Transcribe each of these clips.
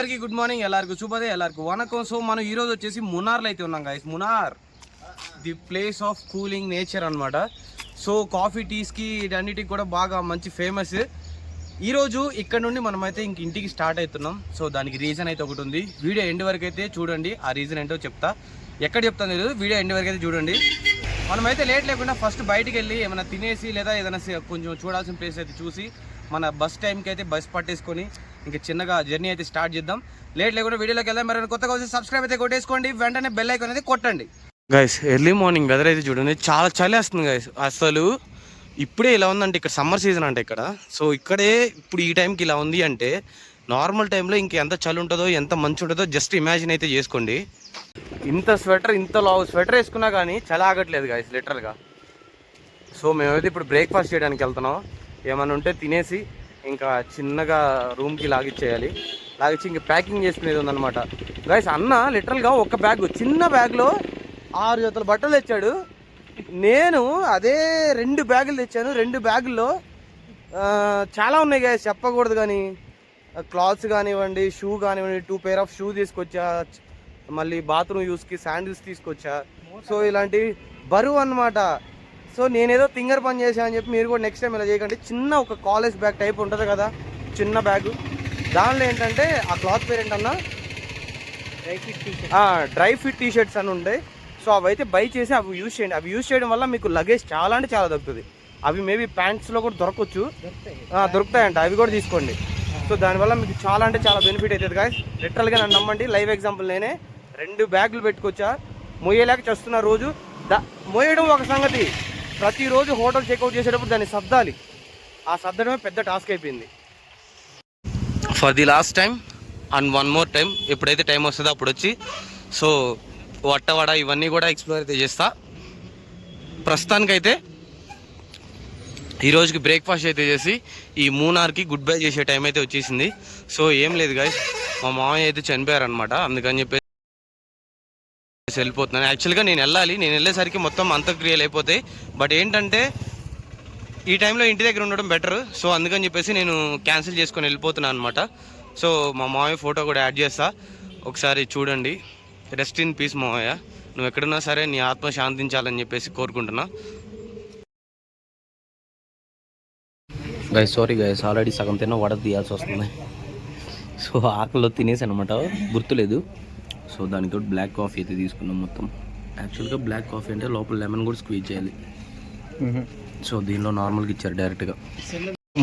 అందరికీ good morning ఎల్లరికూ చూపదే ఎల్లరికూ వనకం సో మనం ఈరోజు వచ్చేసి మునార్లో అయితే ఉన్నాం guys Munnar the place of cooling nature అనమాట సో కాఫీ టీస్కి ఇటన్నిటికి కూడా బాగా మంచి ఫేమస్ ఈరోజు ఇక్కడ నుండి మనమైతే ఇంక ఇంటికి స్టార్ట్ అవుతున్నాం. సో దానికి రీజన్ అయితే ఒకటి ఉంది. వీడియో ఎండ్ వరకు అయితే చూడండి. ఆ రీజన్ ఏంటో చెప్తా. ఎక్కడ చెప్తాను లేదు వీడియో ఎండ్ వరకు అయితే చూడండి. మనమైతే లేట్ లేకుండా ఫస్ట్ బయటికి వెళ్ళి ఏమైనా తినేసి లేదా ఏదైనా కొంచెం చూడాల్సిన ప్లేస్ అయితే చూసి మన బస్ టైంకి అయితే బస్ పట్టేసుకొని ఇంకా చిన్నగా జర్నీ అయితే స్టార్ట్ చేద్దాం. లేట్ లేకుండా వీడియోలోకి వెళ్దాం. మరి కొత్తగా వచ్చి సబ్స్క్రైబ్ అయితే కొట్టేసుకోండి. వెంటనే బెల్ ఐకాన్ అయితే కొట్టండి. గైస్ ఎర్లీ మార్నింగ్ వెదర్ అయితే చూడండి. చాలా చలి వస్తుంది గైస్ అసలు ఇప్పుడే ఇలా ఉందంటే ఇక్కడ సమ్మర్ సీజన్ అంటే ఇక్కడ. సో ఇక్కడే ఇప్పుడు ఈ టైంకి ఇలా ఉంది అంటే నార్మల్ టైంలో ఇంక ఎంత చలి ఉంటుందో ఎంత మంచి ఉంటుందో జస్ట్ ఇమాజిన్ అయితే చేసుకోండి. ఇంత స్వెటర్ ఇంత లావు స్వెటర్ వేసుకున్నా కానీ చలి ఆగట్లేదు గాయస్ లిటరల్గా సో మేమైతే ఇప్పుడు బ్రేక్ఫాస్ట్ చేయడానికి వెళ్తున్నాం. ఏమైనా ఉంటే తినేసి ఇంకా చిన్నగా రూమ్కి లాగిచ్చేయాలి. లాగిచ్చి ఇంకా ప్యాకింగ్ చేసుకునేది ఉందన్నమాట. గాయస్ అన్న లిటరల్గా ఒక బ్యాగ్ చిన్న బ్యాగ్లో ఆరు జతల బట్టలు తెచ్చాడు. నేను అదే రెండు బ్యాగులు తెచ్చాను. రెండు బ్యాగుల్లో చాలా ఉన్నాయి గాయస్ చెప్పకూడదు కానీ. క్లాత్స్ కానివ్వండి షూ కానివ్వండి టూ పేర్ ఆఫ్ షూ తీసుకొచ్చా మళ్ళీ బాత్రూమ్ యూస్కి శాండిల్స్ తీసుకొచ్చా. సో ఇలాంటి బరువు అన్నమాట. సో నేనేదో తింగర్ పని చేశా అని చెప్పి మీరు కూడా నెక్స్ట్ టైం ఇలా చేయకండి. చిన్న ఒక కాలేజ్ బ్యాగ్ టైప్ ఉంటుంది కదా చిన్న బ్యాగ్ దానిలో ఏంటంటే ఆ క్లాత్ పేరు ఏంటన్నా? డ్రై ఫిట్ టీ షర్ట్స్ అని ఉంటాయి. సో అవి అయితే బై చేసి అవి యూజ్ చేయండి. అవి యూజ్ చేయడం వల్ల మీకు లగేజ్ చాలా అంటే చాలా దొరుకుతుంది. అవి మేబీ ప్యాంట్స్లో కూడా దొరకవచ్చు దొరుకుతాయంట. అవి కూడా తీసుకోండి. సో దానివల్ల మీకు చాలా అంటే చాలా బెనిఫిట్ అవుతుంది గాయస్ లిటరల్గా నన్ను నమ్మండి. లైవ్ ఎగ్జాంపుల్ నేనే. రెండు బ్యాగులు పెట్టుకొచ్చా. మొయ్యలేక చేస్తున్న రోజు దా మోయడం ఒక సంగతి. ప్రతిరోజు హోటల్ చెక్అవుట్ చేసేటప్పుడు దాన్ని సర్దాలి. ఆ సర్దడమే పెద్ద టాస్క్ అయిపోయింది. For the last time and one more time ఎప్పుడైతే టైం వస్తుందో అప్పుడు వచ్చి సో వట్టవడ ఇవన్నీ కూడా ఎక్స్ప్లోర్ అయితే చేస్తా. ప్రస్తుతానికైతే ఈ రోజుకి బ్రేక్ఫాస్ట్ అయితే చేసి ఈ మూనార్కి గుడ్ బై చేసే టైం అయితే వచ్చేసింది. సో ఏం లేదు గాయస్ మా మామయ్య అయితే చనిపోయారనమాట అందుకని చెప్పి వెళ్ళిపోతున్నాను. యాక్చువల్గా నేను వెళ్ళాలి. నేను వెళ్ళేసరికి మొత్తం అంత్యక్రియలు అయిపోతాయి బట్ ఏంటంటే ఈ టైంలో ఇంటి దగ్గర ఉండడం బెటర్ సో అందుకని చెప్పేసి నేను క్యాన్సిల్ చేసుకొని వెళ్ళిపోతున్నాను అనమాట సో మా మామయ్య ఫోటో కూడా యాడ్ చేస్తా. ఒకసారి చూడండి. రెస్ట్ ఇన్ పీస్ మామయ్య. నువ్వు ఎక్కడున్నా సరే నీ ఆత్మ శాంతించాలని చెప్పేసి కోరుకుంటున్నా. గైస్ సారీ గైస్ ఆల్రెడీ సగం తిన్న వడ తీయాల్సి వస్తుంది. సో ఆకలిలో తినేసి అనమాట గుర్తులేదు. సో దానితో బ్లాక్ కాఫీ అయితే తీసుకున్నాం మొత్తం. యాక్చువల్గా బ్లాక్ కాఫీ అంటే లోపల లెమన్ కూడా స్క్వీజ్ చేయాలి. సో దీనిలో నార్మల్గా ఇచ్చారు డైరెక్ట్గా.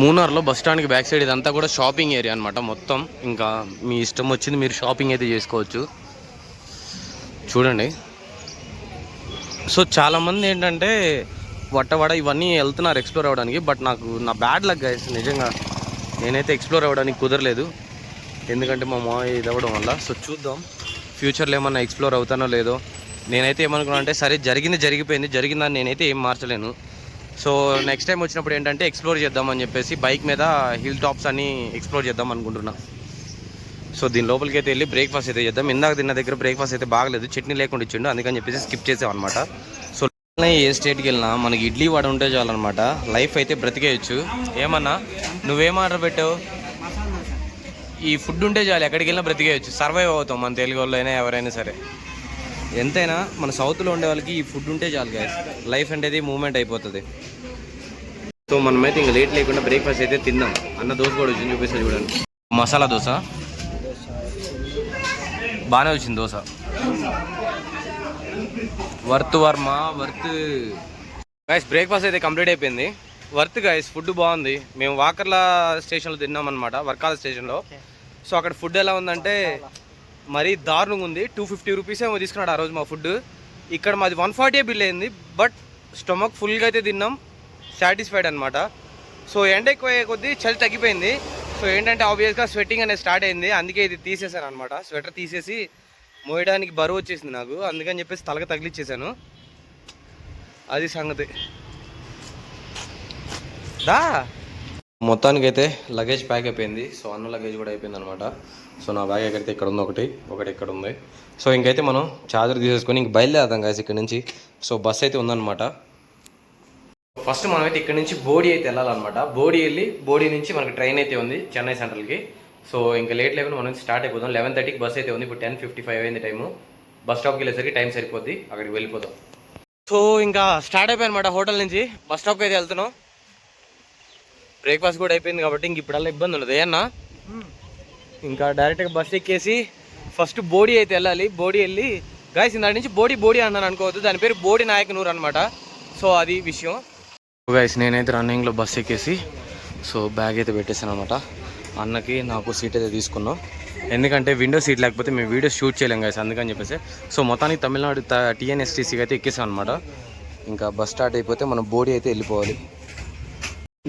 మూనార్లో బస్ స్టాండ్కి బ్యాక్ సైడ్ ఇదంతా కూడా షాపింగ్ ఏరియా అనమాట మొత్తం. ఇంకా మీ ఇష్టం వచ్చింది మీరు షాపింగ్ అయితే చేసుకోవచ్చు. చూడండి. సో చాలామంది ఏంటంటే వట్టవడ ఇవన్నీ వెళ్తున్నారు ఎక్స్ప్లోర్ అవ్వడానికి బట్ నాకు నా బ్యాడ్ లక్ గైస్ నిజంగా నేనైతే ఎక్స్ప్లోర్ అవ్వడానికి కుదరలేదు. ఎందుకంటే మా మామయ్య ఇది అవ్వడం వల్ల. సో చూద్దాం. ఫ్యూచర్లో ఏమన్నా ఎక్స్ప్లోర్ అవుతానో లేదో నేనైతే ఏమనుకున్నా అంటే సరే జరిగింది జరిగిపోయింది జరిగిందని నేనైతే ఏం మార్చలేను. సో నెక్స్ట్ టైం వచ్చినప్పుడు ఏంటంటే ఎక్స్ప్లోర్ చేద్దామని చెప్పేసి బైక్ మీద హిల్ టాప్స్ అని ఎక్స్ప్లోర్ చేద్దాం అనుకుంటున్నా. సో దీని లోపలికి అయితే వెళ్ళి బ్రేక్ఫాస్ట్ అయితే చేద్దాం. ఇందాక తిన్న దగ్గర బ్రేక్ఫాస్ట్ అయితే బాగలేదు. చట్నీ లేకుండా ఇచ్చిండు. అందుకని చెప్పేసి స్కిప్ చేసాం అనమాట సో ఏ స్టేట్కి వెళ్ళినా మనకి ఇడ్లీ వడ ఉంటే చాలన్నమాట లైఫ్ అయితే బ్రతికేయచ్చు. ఏమన్నా? నువ్వేం ఆర్డర్ పెట్టావు? ఈ ఫుడ్ ఉంటే చాలు ఎక్కడికి వెళ్ళినా బ్రతికేయచ్చు. సర్వైవ్ అవుతాం మన తెలుగు వాళ్ళు అయినా ఎవరైనా సరే. ఎంతైనా మన సౌత్లో ఉండే వాళ్ళకి ఈ ఫుడ్ ఉంటే చాలు గాయస్ లైఫ్ అనేది మూమెంట్ అయిపోతుంది. సో మనమైతే ఇంకా లేట్ లేకుండా బ్రేక్ఫాస్ట్ అయితే తిందాం అన్న దోశ కూడా వచ్చింది చూపిస్తా చూడండి. మసాలా దోశ? బాగానే వచ్చింది దోశ. వర్త్ వర్మ వర్త్. గాయస్ బ్రేక్ఫాస్ట్ అయితే కంప్లీట్ అయిపోయింది. వర్త్ గాయస్ ఫుడ్ బాగుంది. మేము వాకర్ల స్టేషన్లో తిన్నాం అనమాట వర్కాల స్టేషన్లో. సో అక్కడ ఫుడ్ ఎలా ఉందంటే మరీ దారుణంగా ఉంది. టూ ఫిఫ్టీ రూపీస్ ఏమో తీసుకున్నాడు ఆ రోజు మా ఫుడ్ ఇక్కడ మాది వన్ ఫార్టీ బిల్ అయింది బట్ స్టమక్ ఫుల్గా అయితే తిన్నాం. సాటిస్ఫైడ్ అనమాట సో ఎండ ఎక్కువ అయ్యే కొద్దీ చలి తగ్గిపోయింది. సో ఏంటంటే ఆబ్వియస్గా స్వెట్టింగ్ అనేది స్టార్ట్ అయింది. అందుకే ఇది తీసేసాను అనమాట స్వెటర్ తీసేసి మోయడానికి బరువు వచ్చేసింది నాకు. అందుకని చెప్పేసి తలక తగిలిచ్చేసాను అది సంగతి. దా! మొత్తానికి అయితే లగేజ్ ప్యాక్ అయిపోయింది. సో అన్న లగేజ్ కూడా అయిపోయింది అనమాట సో నా బ్యాగ్ ఎక్కడైతే ఇక్కడ ఉంది ఒకటి ఒకటి ఇక్కడ ఉంది. సో ఇంకైతే మనం చార్జర్ తీసేసుకొని ఇంక బయలుదేరదాం కాదు ఇక్కడ నుంచి. సో బస్ అయితే ఉందన్నమాట. ఫస్ట్ మనం అయితే ఇక్కడ నుంచి బోడీ అయితే వెళ్ళాలన్నమాట. బోడీ వెళ్ళి బోడీ నుంచి మనకి ట్రైన్ అయితే ఉంది చెన్నై సెంట్రల్కి సో ఇంకా లేట్ లేకుండా మనం స్టార్ట్ అయిపోదాం. లెవెన్ థర్టీకి బస్ అయితే ఉంది. ఇప్పుడు టెన్ ఫిఫ్టీ ఫైవ్ అయింది టైము బస్ స్టాప్కి వెళ్ళేసరికి టైం సరిపోద్ది. అక్కడికి వెళ్ళిపోదాం. సో ఇంకా స్టార్ట్ అయిపోయి అనమాట హోటల్ నుంచి. బస్ స్టాప్కి అయితే వెళ్తున్నాం. బ్రేక్ఫాస్ట్ కూడా అయిపోయింది కాబట్టి ఇంక ఇప్పుడల్లా ఇబ్బంది ఉండదు. ఏమన్నా ఇంకా డైరెక్ట్గా బస్ ఎక్కేసి ఫస్ట్ బోడీ అయితే వెళ్ళాలి. బోడీ వెళ్ళి గాయస్ ఇందాటి నుంచి బోడీ బోడీ అన్నాను అనుకోవద్దు. దాని పేరు బోడీ నాయకనూరు అనమాట సో అది విషయం. గాయస్ నేనైతే రన్నింగ్లో బస్ ఎక్కేసి సో బ్యాగ్ అయితే పెట్టేసాను అనమాట అన్నకి నాకు సీట్ అయితే తీసుకున్నాం. ఎందుకంటే విండో సీట్ లేకపోతే మేము వీడియో షూట్ చేయలేం గాయస్ అందుకని చెప్పేసి. సో మొత్తానికి తమిళనాడు టీఎన్ఎస్టీసీకి అయితే ఎక్కేసాం అనమాట ఇంకా బస్ స్టార్ట్ అయిపోతే మనం బోడీ అయితే వెళ్ళిపోవాలి.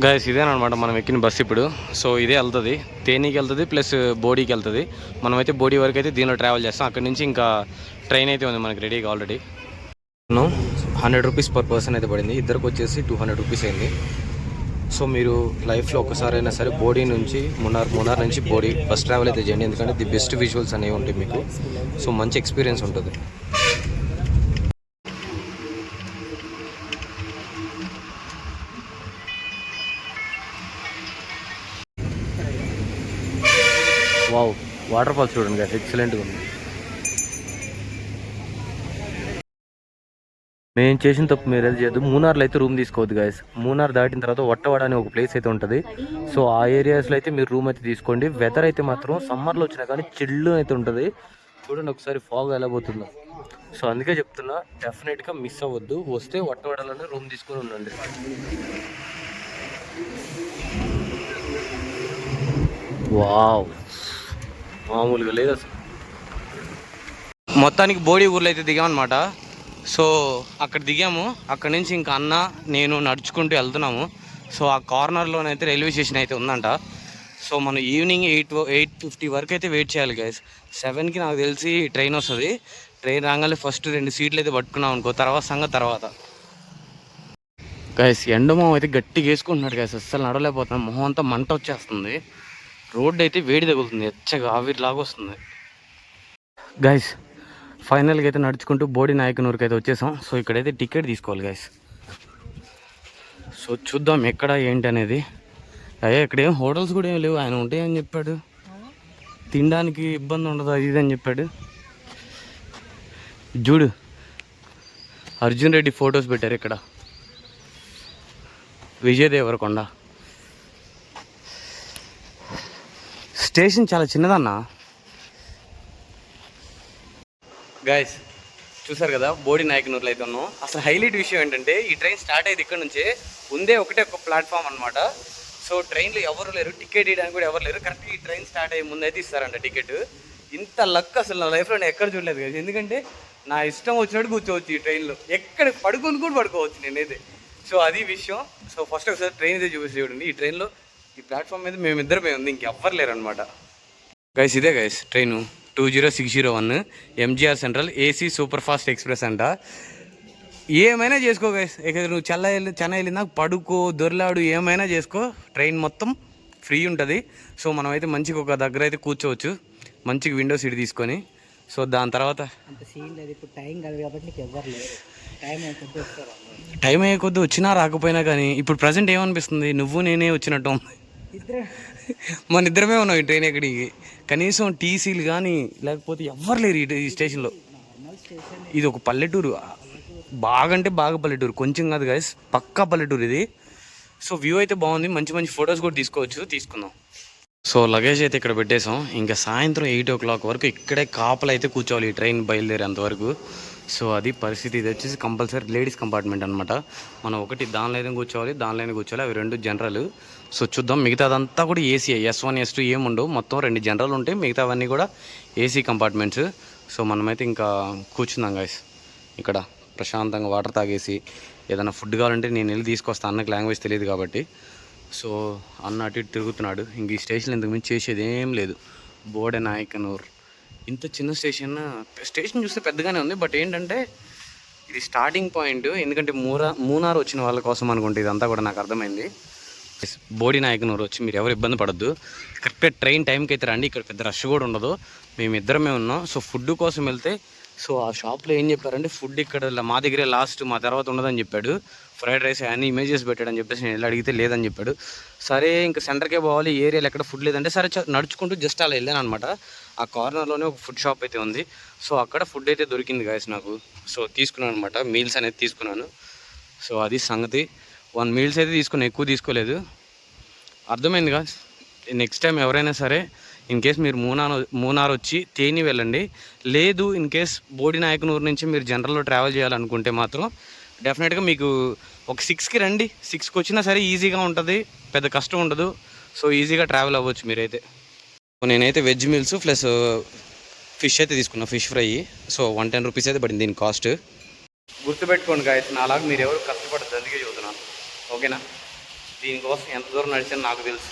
గాయస్ ఇదేనమాట మనం ఎక్కిన బస్ ఇప్పుడు. సో ఇదే వెళ్తుంది. తేనీకి వెళ్తుంది ప్లస్ బోడీకి వెళ్తుంది. మనమైతే బోడీ వరకు అయితే దీనిలో ట్రావెల్ చేస్తాం. అక్కడ నుంచి ఇంకా ట్రైన్ అయితే ఉంది మనకి రెడీగా already hundred rupees per person అయితే పడింది. ఇద్దరికి వచ్చేసి టూ హండ్రెడ్ రూపీస్ అయింది. సో మీరు లైఫ్లో ఒకసారైనా సరే బోడీ నుంచి మున్నార్ మున్నార్ నుంచి బోడీ బస్ ట్రావెల్ అయితే చేయండి. ఎందుకంటే ది బెస్ట్ విజువల్స్ అనేవి ఉంటాయి మీకు. సో మంచి ఎక్స్పీరియన్స్ ఉంటుంది. వావ్ వాటర్ ఫాల్స్ చూడండి గాయస్ ఎక్సలెంట్గా ఉంది. మేము చేసిన తప్పు మీరు ఏది చేయద్దు. మూనార్లో అయితే రూమ్ తీసుకోవద్దు గాయస్ మూనార్ దాటిన తర్వాత వట్టవాడ అనే ఒక ప్లేస్ అయితే ఉంటుంది. సో ఆ ఏరియాస్లో అయితే మీరు రూమ్ అయితే తీసుకోండి. వెదర్ అయితే మాత్రం సమ్మర్లో వచ్చినా కానీ చిల్లు అయితే ఉంటుంది. చూడండి ఒకసారి ఫాగ్ ఎలా పోతుందో. సో అందుకే చెప్తున్నా డెఫినెట్గా మిస్ అవ్వద్దు. వస్తే వట్టవాడలోనే రూమ్ తీసుకొని ఉండండి. వావ్. మామూలుగా లేదు అసలు. మొత్తానికి బోడీ ఊర్లో అయితే దిగామన్నమాట. సో అక్కడ దిగాము. అక్కడ నుంచి ఇంకా అన్న నేను నడుచుకుంటూ వెళ్తున్నాము. సో ఆ కార్నర్లోనైతే రైల్వే స్టేషన్ అయితే ఉందంట. సో మనం ఈవినింగ్ ఎయిట్ ఎయిట్ ఫిఫ్టీ వరకు అయితే వెయిట్ చేయాలి గైస్ సెవెన్కి నాకు తెలిసి ట్రైన్ వస్తుంది. ట్రైన్ రాగానే ఫస్ట్ రెండు సీట్లు అయితే పట్టుకున్నాం అనుకో తర్వాత సంగతి తర్వాత. గైస్ ఎండమో అయితే గట్టిగా వేసుకుంటున్నాడు గైస్ అస్సలు నడవలేకపోతున్నాం. మొహం అంతా మంట వచ్చేస్తుంది. రోడ్డు అయితే వేడి తగులుతుంది ఎచ్చగా ఆవిరిలాగా వస్తుంది. గైస్ ఫైనల్గా అయితే నడుచుకుంటూ బోడి నాయకనూరుకి అయితే వచ్చేసాం. సో ఇక్కడైతే టికెట్ తీసుకోవాలి గైస్ సో చూద్దాం ఎక్కడ ఏంటి అనేది అయ్యా ఇక్కడ ఏం హోటల్స్ కూడా ఏం లేవు ఆయన ఉంటాయని చెప్పాడు? తినడానికి ఇబ్బంది ఉండదు అది ఇది అని చెప్పాడు. చూడు అర్జున్ రెడ్డి ఫొటోస్ పెట్టారు ఇక్కడ. విజయ్ దేవరకొండ స్టేషన్ చాలా చిన్నదన్నా. గాయస్ చూసారు కదా బోడి నాయకనూరులో అయితే ఉన్నాం. అసలు హైలైట్ విషయం ఏంటంటే ఈ ట్రైన్ స్టార్ట్ అయ్యేది ఇక్కడ నుంచే ఉందే ఒకటే ఒక ప్లాట్ఫామ్ అనమాట సో ట్రైన్లో ఎవరు లేరు టికెట్ ఇవ్వడానికి కూడా ఎవరు లేరు. కరెక్ట్ ఈ ట్రైన్ స్టార్ట్ అయ్యే ముందు అయితే ఇస్తారంట టికెట్ ఇంత లక్ అసలు నా లైఫ్లో నేను ఎక్కడ చూడలేదు కదా ఎందుకంటే నా ఇష్టం వచ్చినట్టు కూర్చోవచ్చు ఈ ట్రైన్లో. ఎక్కడ పడుకొని కూడా పడుకోవచ్చు నేనైతే. సో అది విషయం. సో ఫస్ట్ ఒకసారి ట్రైన్ అయితే చూపిస్తే చూడండి. ఈ ట్రైన్లో ఈ ప్లాట్ఫామ్ మీద మేమిద్దరమే ఉంది ఇంకెవ్వరు లేరు అనమాట గైస్ ఇదే guys train two zero six zero one MGR central AC super fast express అంట. ఏమైనా చేసుకో గైస్ ఇక నువ్వు చెల్ల వెళ్ళి చెన్నై వెళ్ళినా పడుకో దొర్లాడు ఏమైనా చేసుకో. ట్రైన్ మొత్తం ఫ్రీ ఉంటుంది. సో మనమైతే మంచిగా ఒక దగ్గర అయితే కూర్చోవచ్చు. మంచిగా విండో సీట్ తీసుకొని. సో దాని తర్వాత టైం అయ్యే కొద్దీ వచ్చినా రాకపోయినా కానీ ఇప్పుడు ప్రజెంట్ ఏమనిపిస్తుంది? నువ్వు నేనే వచ్చినట్టు ఉంది మన ఇద్దరమే ఉన్నాం ఈ ట్రైన్ ఎక్కడికి. కనీసం టీసీలు కానీ లేకపోతే ఎవ్వరు లేరు ఈ- ఈ స్టేషన్లో. ఇది ఒక పల్లెటూరు. బాగా అంటే బాగా పల్లెటూరు. కొంచెం కాదు గైస్ పక్కా పల్లెటూరు ఇది. సో వ్యూ అయితే బాగుంది. మంచి మంచి ఫొటోస్ కూడా తీసుకోవచ్చు. తీసుకుందాం. సో లగేజ్ అయితే ఇక్కడ పెట్టేసాం ఇంకా సాయంత్రం ఎయిట్ ఓ క్లాక్ వరకు ఇక్కడే కాపలు అయితే కూర్చోవాలి ఈ ట్రైన్ బయలుదేరేంత వరకు. సో అది పరిస్థితి ఇది వచ్చేసి కంపల్సరీ లేడీస్ కంపార్ట్మెంట్ అనమాట మనం ఒకటి దానిలో అయితే కూర్చోవాలి దానిలో కూర్చోవాలి. అవి రెండు జనరల్. సో చూద్దాం. మిగతాదంతా కూడా AC S one S two ఏముండవు మొత్తం రెండు జనరల్ ఉంటాయి మిగతావన్నీ కూడా ఏసీ కంపార్ట్మెంట్స్ సో మనమైతే ఇంకా కూర్చుందాం గాయస్ ఇక్కడ ప్రశాంతంగా వాటర్ తాగేసి ఏదైనా ఫుడ్ కావాలంటే నేను వెళ్ళి తీసుకొస్తాను అన్నకి లాంగ్వేజ్ తెలియదు కాబట్టి. సో అన్న అటు ఇటు తిరుగుతున్నాడు. ఇంక ఈ స్టేషన్ ఇంతకు మించి చేసేది ఏం లేదు. బోడే నాయకనూర్. ఇంత చిన్న స్టేషన్ స్టేషన్ చూస్తే పెద్దగానే ఉంది. బట్ ఏంటంటే ఇది స్టార్టింగ్ పాయింట్ ఎందుకంటే మూరా మూనార్ వచ్చిన వాళ్ళ కోసం అనుకుంటే ఇదంతా కూడా నాకు అర్థమైంది. బోడి నాయకనూరు వచ్చి మీరు ఎవరు ఇబ్బంది పడద్దు. కరెక్ట్ ట్రైన్ టైంకి అయితే రండి ఇక్కడ పెద్ద రష్ కూడా ఉండదు. మేము ఇద్దరమే ఉన్నాం. సో ఫుడ్ కోసం వెళ్తే సో ఆ షాప్లో ఏం చెప్పారంటే ఫుడ్ ఇక్కడ మా దగ్గరే లాస్ట్ మా తర్వాత ఉండదని చెప్పాడు. ఫ్రైడ్ రైస్ అన్ని ఇమేజెస్ పెట్టాడని చెప్పేసి నేను వెళ్ళి అడిగితే లేదని చెప్పాడు. సరే ఇంకా సెంటర్కే పోవాలి ఏరియాలో ఎక్కడ ఫుడ్ లేదంటే సరే చ- నడుచుకుంటూ జస్ట్ అలా వెళ్ళాను అనమాట ఆ కార్నర్లోనే ఒక ఫుడ్ షాప్ అయితే ఉంది. సో అక్కడ ఫుడ్ అయితే దొరికింది గాయస్ నాకు. సో తీసుకున్నాను అనమాట మీల్స్ అనేది తీసుకున్నాను. సో అది సంగతి. వన్ మీల్స్ అయితే తీసుకున్నాను ఎక్కువ తీసుకోలేదు. అర్థమైంది నెక్స్ట్ టైం ఎవరైనా సరే ఇన్ కేస్ మీరు మూనార్ మూనార్ వచ్చి తేని వెళ్ళండి. లేదు ఇన్ కేస్ బోడి నాయకనూరు నుంచి మీరు జనరల్లో ట్రావెల్ చేయాలనుకుంటే మాత్రం డెఫినెట్గా మీకు ఒక సిక్స్కి రండి. సిక్స్కి వచ్చినా సరే ఈజీగా ఉంటుంది పెద్ద కష్టం ఉండదు. సో ఈజీగా ట్రావెల్ అవ్వచ్చు మీరైతే. నేనైతే వెజ్ మీల్స్ ప్లస్ ఫిష్ అయితే తీసుకున్నా fish fry so one ten rupees అయితే పడింది దీని కాస్ట్ గుర్తుపెట్టుకోండి గాయస్ నాలాగా మీరు ఎవరు కష్టపడద్దు అందుకే చెబుతున్నాను ఓకేనా? దీనికోసం ఎంత దూరం నడిచిందో నాకు తెలుసు.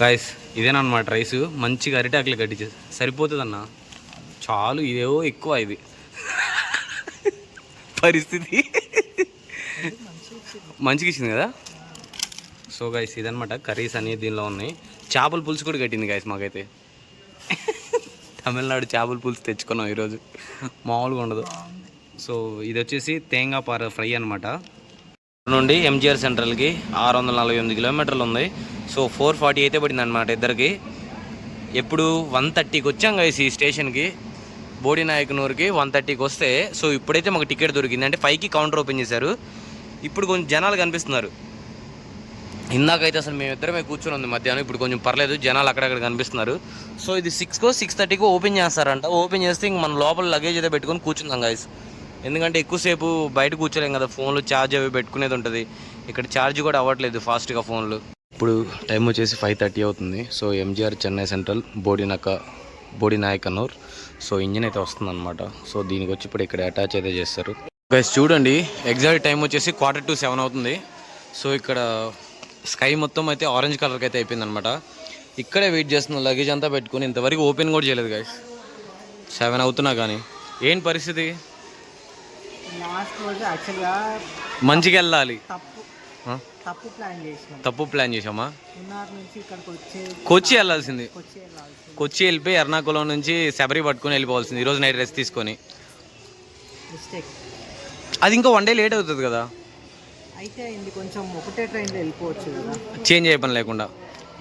గాయస్ ఇదేనమాట రైస్. మంచిగా అరిటాకులు కట్టించే. సరిపోతుంది చాలు ఇదేవో ఎక్కువ ఇది. పరిస్థితి. మంచిగా ఇచ్చింది కదా? సో గాయస్ ఇదనమాట కర్రీస్ అనేవి దీనిలో ఉన్నాయి. చేపల పులుసు కూడా కట్టింది గాయస్ మాకైతే. తమిళనాడు చేపల పులుసు తెచ్చుకున్నాం ఈరోజు. మామూలుగా ఉండదు. సో ఇది వచ్చేసి తేంగా పార ఫ్రై అనమాట నుండి ఎంజిఆర్ సెంట్రల్కి ఆరు వందల నలభై ఎనిమిది కిలోమీటర్లు ఉంది. సో ఫోర్ ఫార్టీ అయితే పడింది అనమాట ఇద్దరికి. ఎప్పుడు వన్ థర్టీకి వచ్చాం కదా ఈ స్టేషన్కి. బోడి నాయకనూరుకి వన్ థర్టీకి వస్తే సో ఇప్పుడైతే మాకు టికెట్ దొరికింది. అంటే ఫైవ్కి కౌంటర్ ఓపెన్ చేశారు. ఇప్పుడు కొంచెం జనాలు కనిపిస్తున్నారు. ఇందాకైతే అసలు మేమిద్దరమే కూర్చొని ఉంది మధ్యాహ్నం. ఇప్పుడు కొంచెం పర్లేదు జనాలు అక్కడక్కడ కనిపిస్తున్నారు. సో ఇది సిక్స్కో సిక్స్ థర్టీకో ఓపెన్ చేస్తారంట. ఓపెన్ చేస్తే ఇంక మన లోపల లగేజ్ అయితే పెట్టుకొని కూర్చుందాం గాయస్ ఎందుకంటే ఎక్కువసేపు బయట కూర్చోలేం కదా ఫోన్లు ఛార్జ్ అవి పెట్టుకునేది ఉంటుంది. ఇక్కడ ఛార్జ్ కూడా అవ్వట్లేదు ఫాస్ట్గా ఫోన్లు. ఇప్పుడు టైం వచ్చేసి ఫైవ్ థర్టీ అవుతుంది. సో ఎంజిఆర్ చెన్నై సెంట్రల్ బోడినక బోడి నాయకనూర్ సో ఇంజిన్ అయితే వస్తుందన్నమాట. సో దీనికి వచ్చి ఇప్పుడు ఇక్కడ అటాచ్ అయితే చేస్తారు. గైస్ చూడండి. ఎగ్జాక్ట్ టైం వచ్చేసి క్వార్టర్ టు సెవెన్ అవుతుంది. సో ఇక్కడ స్కై మొత్తం అయితే ఆరెంజ్ కలర్కి అయితే అయిపోయింది అనమాట ఇక్కడే వెయిట్ చేస్తున్నాం లగేజ్ అంతా పెట్టుకుని ఇంతవరకు ఓపెన్ కూడా చేయలేదు గైస్ సెవెన్ అవుతున్నా కానీ. ఏంటి పరిస్థితి? మంచిగా వెళ్ళాలి. తప్పు. ప్లాన్ చేసామా కొచ్చి వెళ్ళాల్సింది. కొచ్చి వెళ్ళిపోయి ఎర్నాకుళం నుంచి శబరి పట్టుకొని వెళ్ళిపోవాల్సింది. ఈరోజు నైట్ రెస్ట్ తీసుకొని. అది ఇంకా వన్ డే లేట్ అవుతుంది కదా. అయితే ఇది కొంచెం ఒకటే ట్రైన్లో వెళ్ళిపోవచ్చు కదా. చేంజ్ అయ్యే పని లేకుండా.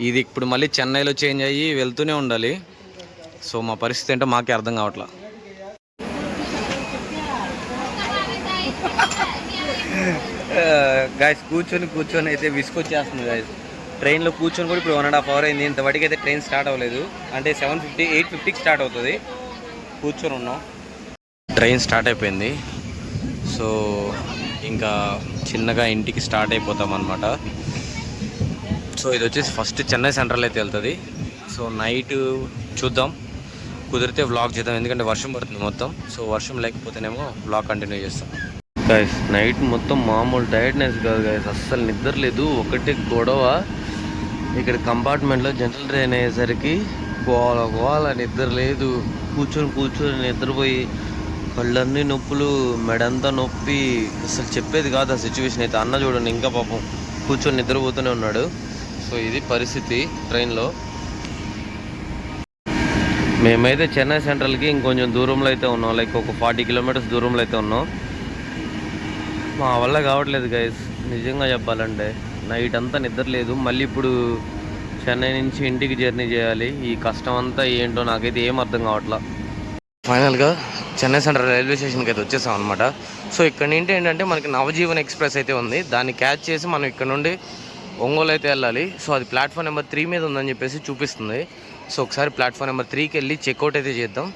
ఇది ఇప్పుడు మళ్ళీ చెన్నైలో చేంజ్ అయ్యి వెళ్తూనే ఉండాలి. సో మా పరిస్థితి ఏంటో మాకే అర్థం కావట్లా. గాయస్ కూర్చొని కూర్చొని అయితే విసుకొచ్చేస్తుంది గాయస్ ట్రైన్లో కూర్చొని కూడా ఇప్పుడు వన్ అండ్ హాఫ్ అవర్ అయింది. ఇంతవరకు అయితే ట్రైన్ స్టార్ట్ అవ్వలేదు. అంటే సెవెన్ ఫిఫ్టీ ఎయిట్ ఫిఫ్టీకి స్టార్ట్ అవుతుంది. కూర్చొని ఉన్నాం. ట్రైన్ స్టార్ట్ అయిపోయింది. సో ఇంకా చిన్నగా ఇంటికి స్టార్ట్ అయిపోతాం అనమాట సో ఇది వచ్చేసి ఫస్ట్ చెన్నై సెంట్రల్ అయితే వెళ్తుంది. సో నైట్ చూద్దాం. కుదిరితే వ్లాగ్ చేద్దాం. ఎందుకంటే వర్షం పడుతుంది మొత్తం. సో వర్షం లేకపోతేనేమో వ్లాగ్ కంటిన్యూ చేస్తాం. గైస్ నైట్ మొత్తం మామూలు టైర్డ్నెస్ కాదు గైస్ అస్సలు నిద్ర లేదు. ఒకటే గొడవ. ఇక్కడ కంపార్ట్మెంట్లో జనరల్ ట్రైన్ అయ్యేసరికి గోల గోల నిద్ర లేదు. కూర్చొని కూర్చొని నిద్రపోయి కళ్ళన్నీ నొప్పులు మెడంతా నొప్పి అసలు చెప్పేది కాదు ఆ సిచ్యువేషన్ అయితే. అన్న చూడండి ఇంకా పాపం కూర్చొని నిద్రపోతూనే ఉన్నాడు. సో ఇది పరిస్థితి ట్రైన్లో. మేమైతే చెన్నై సెంట్రల్కి ఇంకొంచెం దూరంలో అయితే ఉన్నాం. లైక్ ఒక ఫార్టీ కిలోమీటర్స్ దూరంలో అయితే ఉన్నాం. మా వల్ల కావట్లేదు గైస్ నిజంగా చెప్పాలంటే నైట్ అంతా నిద్ర లేదు. మళ్ళీ ఇప్పుడు చెన్నై నుంచి ఇంటికి జర్నీ చేయాలి. ఈ కష్టం అంతా ఏంటో నాకైతే ఏం అర్థం కావట్లా. ఫైనల్గా చెన్నై సెంట్రల్ రైల్వే స్టేషన్కి అయితే వచ్చేసాం అనమాట సో ఇక్కడ నుండి ఏంటంటే మనకి నవజీవన్ ఎక్స్ప్రెస్ అయితే ఉంది. దాన్ని క్యాచ్ చేసి మనం ఇక్కడ నుండి ఒంగోలు అయితే వెళ్ళాలి. సో అది ప్లాట్ఫామ్ నెంబర్ త్రీ మీద ఉందని చెప్పేసి చూపిస్తుంది. సో ఒకసారి ప్లాట్ఫామ్ నెంబర్ త్రీకి వెళ్ళి చెక్అవుట్ అయితే చేద్దాం.